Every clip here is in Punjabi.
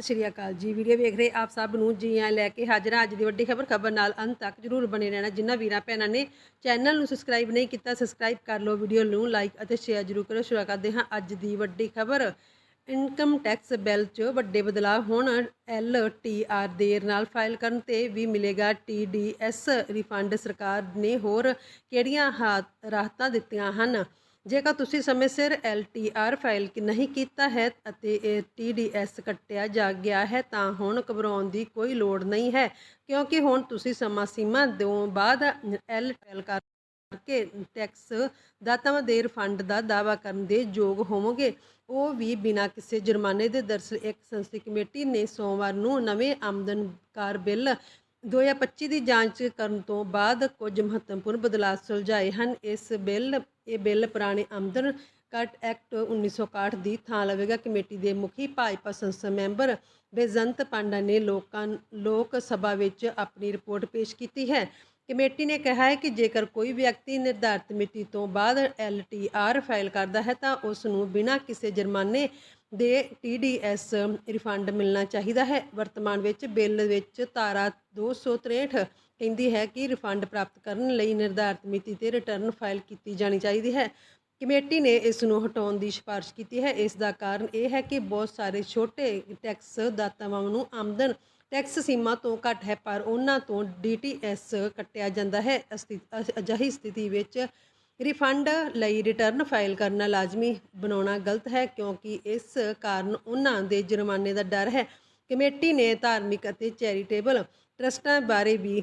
ਸਤਿ ਸ਼੍ਰੀ ਅਕਾਲ ਜੀ। ਵੀਡੀਓ ਵੇਖ ਰਹੇ ਆਪ ਸਭ ਨੂੰ ਜੀ ਆਇਆਂ ਲੈ ਕੇ ਹਾਜ਼ਰ ਹਾਂ। ਅੱਜ ਦੀ ਵੱਡੀ ਖਬਰ ਖਬਰ ਨਾਲ ਅੰਤ ਤੱਕ ਜਰੂਰ ਬਣੇ ਰਹਿਣਾ। ਜਿਨ੍ਹਾਂ ਵੀਰਾਂ ਭੈਣਾਂ ਨੇ ਚੈਨਲ ਨੂੰ ਸਬਸਕ੍ਰਾਈਬ ਨਹੀਂ ਕੀਤਾ ਸਬਸਕ੍ਰਾਈਬ ਕਰ ਲਓ। ਵੀਡੀਓ ਨੂੰ ਲਾਈਕ ਅਤੇ ਸ਼ੇਅਰ ਜਰੂਰ ਕਰੋ। ਸ਼ੁਰੂ ਕਰਦੇ ਹਾਂ ਅੱਜ ਦੀ ਵੱਡੀ ਖਬਰ। ਇਨਕਮ ਟੈਕਸ ਬਿੱਲ 'ਚ ਵੱਡੇ ਬਦਲਾਅ ਹੋਣ ਐਲ ਟੀ ਆਰ ਦੇਰ ਨਾਲ ਫਾਈਲ ਕਰਨ ਤੇ ਵੀ ਮਿਲੇਗਾ ਟੀ ਡੀ ਐਸ ਰਿਫੰਡ ਸਰਕਾਰ ਨੇ ਹੋਰ ਕਿਹੜੀਆਂ ਹਾ- ਰਾਹਤਾਂ ਦਿੱਤੀਆਂ ਹਨ? ਜੇਕਰ ਤੁਸੀਂ ਸਮੇਂ ਸਿਰ ਐਲ ਟੀ ਆਰ ਫਾਈਲ ਨਹੀਂ ਕੀਤਾ ਹੈ ਅਤੇ ਇਹ ਟੀ ਡੀ ਐਸ ਕੱਟਿਆ ਜਾ ਗਿਆ ਹੈ ਤਾਂ ਹੁਣ ਘਬਰਾਉਣ ਦੀ ਕੋਈ ਲੋੜ ਨਹੀਂ ਹੈ, ਕਿਉਂਕਿ ਹੁਣ ਤੁਸੀਂ ਸਮਾਂ ਸੀਮਾ ਤੋਂ ਬਾਅਦ ਐਲ ਫਾਈਲ ਕਰ ਕਰਕੇ ਟੈਕਸ ਦਾਤਾਵਾਂ ਦੇ ਰਿਫੰਡ ਦਾ ਦਾਅਵਾ ਕਰਨ ਦੇ ਯੋਗ ਹੋਵੋਗੇ। ਉਹ ਵੀ ਬਿਨਾਂ ਕਿਸੇ ਜੁਰਮਾਨੇ ਦੇ। ਦਰਸਲ ਇੱਕ ਸੰਸਦੀ ਕਮੇਟੀ ਨੇ ਸੋਮਵਾਰ ਨੂੰ ਨਵੇਂ ਆਮਦਨ ਆਮਦਨਕਾਰ ਬਿੱਲ 2025 ਦੀ ਜਾਂਚ ਕਰਨ ਤੋਂ ਬਾਅਦ ਕੁਝ ਮਹੱਤਵਪੂਰਨ ਬਦਲਾਅ ਸੁਲਝਾਏ ਹਨ। ਇਸ ਬਿੱਲ, ਇਹ ਬਿੱਲ ਪੁਰਾਣੇ ਆਮਦਨ ਕੱਟ ਐਕਟ 1961 ਦੀ ਥਾਂ ਲਵੇਗਾ। ਕਮੇਟੀ ਦੇ ਮੁਖੀ ਭਾਜਪਾ ਸੰਸਦ ਮੈਂਬਰ ਬੇਜ਼ੰਤ ਪਾਂਡਾ ਨੇ ਲੋਕਾਂ, ਲੋਕ ਸਭਾ ਵਿੱਚ ਆਪਣੀ ਰਿਪੋਰਟ ਪੇਸ਼ ਕੀਤੀ ਹੈ। ਕਮੇਟੀ ਨੇ ਕਿਹਾ ਹੈ ਕਿ ਜੇਕਰ ਕੋਈ ਵਿਅਕਤੀ ਨਿਰਧਾਰਤ ਮਿਤੀ ਤੋਂ ਬਾਅਦ ਐਲਟੀਆਰ ਫਾਈਲ ਕਰਦਾ ਹੈ ਤਾਂ ਉਸ ਨੂੰ ਬਿਨਾਂ ਕਿਸੇ ਜੁਰਮਾਨੇ ਦੇ ਟੀਡੀਐਸ ਰਿਫੰਡ ਮਿਲਣਾ ਚਾਹੀਦਾ ਹੈ। ਵਰਤਮਾਨ ਵਿੱਚ ਬਿੱਲ ਵਿੱਚ ਧਾਰਾ 263 ਕਹਿੰਦੀ ਹੈ ਕਿ ਰਿਫੰਡ ਪ੍ਰਾਪਤ ਕਰਨ ਲਈ ਨਿਰਧਾਰਤ ਮਿਤੀ ਤੇ ਰਿਟਰਨ ਫਾਈਲ ਕੀਤੀ ਜਾਣੀ ਚਾਹੀਦੀ ਹੈ। ਕਮੇਟੀ ਨੇ ਇਸ ਨੂੰ ਹਟਾਉਣ ਦੀ ਸਿਫਾਰਿਸ਼ ਕੀਤੀ ਹੈ। ਇਸ ਦਾ ਕਾਰਨ ਇਹ ਹੈ ਕਿ ਬਹੁਤ ਸਾਰੇ ਛੋਟੇ ਟੈਕਸ ਦਾਤਾਵਾਂ ਨੂੰ ਆਮਦਨ ਟੈਕਸ ਸੀਮਾ ਤੋਂ ਘੱਟ ਹੈ, ਪਰ ਉਹਨਾਂ ਤੋਂ ਡੀਟੀਐਸ ਕੱਟਿਆ ਜਾਂਦਾ ਹੈ। ਅਸਥਿ- ਅਜਿਹੀ ਸਥਿਤੀ ਵਿੱਚ ਰਿਫੰਡ ਲਈ ਰਿਟਰਨ ਫਾਈਲ ਕਰਨਾ ਲਾਜ਼ਮੀ ਬਣਾਉਣਾ ਗਲਤ ਹੈ ਕਿਉਂਕਿ ਇਸ ਕਾਰਨ ਉਹਨਾਂ ਦੇ ਜੁਰਮਾਨੇ ਦਾ ਡਰ ਹੈ। ਕਮੇਟੀ ਨੇ ਧਾਰਮਿਕ ਅਤੇ ਚੈਰੀਟੇਬਲ ਟਰਸਟਾਂ ਬਾਰੇ ਵੀ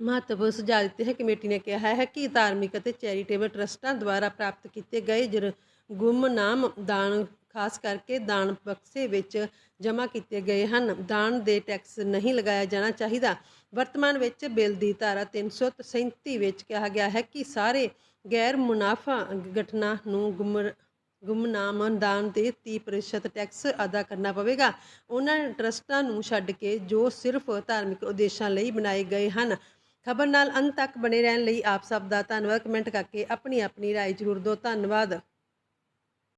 ਮਹੱਤਵਪੂਰਨ ਸੁਝਾਅ ਦਿੱਤੇ ਹੈ। ਕਮੇਟੀ ਨੇ ਕਿਹਾ ਹੈ ਕਿ ਧਾਰਮਿਕ ਅਤੇ ਚੈਰੀਟੇਬਲ ਟਰਸਟਾਂ ਦੁਆਰਾ ਪ੍ਰਾਪਤ ਕੀਤੇ ਗਏ ਜਰ ਗੁੰਮਨਾਮ ਦਾਨ ਖਾਸ ਕਰਕੇ ਦਾਨ ਬਕਸੇ ਵਿੱਚ ਜਮ੍ਹਾਂ ਕੀਤੇ ਗਏ ਹਨ ਦਾਨ ਦੇ ਟੈਕਸ ਨਹੀਂ ਲਗਾਇਆ ਜਾਣਾ ਚਾਹੀਦਾ ਵਰਤਮਾਨ ਵਿੱਚ ਬਿੱਲ ਦੀ ਧਾਰਾ 337 ਵਿੱਚ ਕਿਹਾ ਗਿਆ ਹੈ ਕਿ ਸਾਰੇ ਗੈਰ ਮੁਨਾਫਾ ਗਠਨਾਂ ਨੂੰ ਗੁੰਮ ਗੁੰਮਨਾਮ ਦਾਨ ਦੇ 30% ਟੈਕਸ ਅਦਾ ਕਰਨਾ ਪਵੇਗਾ ਉਹਨਾਂ ਟਰਸਟਾਂ ਨੂੰ ਛੱਡ ਕੇ ਜੋ ਸਿਰਫ ਧਾਰਮਿਕ ਉਦੇਸ਼ਾਂ ਲਈ ਬਣਾਏ ਗਏ ਹਨ ਖਬਰ ਨਾਲ ਅੰਤ ਤੱਕ ਬਣੇ ਰਹਿਣ ਲਈ ਆਪ ਸਭ ਦਾ ਧੰਨਵਾਦ ਕਮੈਂਟ ਕਰਕੇ ਆਪਣੀ ਆਪਣੀ رائے ਜ਼ਰੂਰ ਦਿਓ ਧੰਨਵਾਦ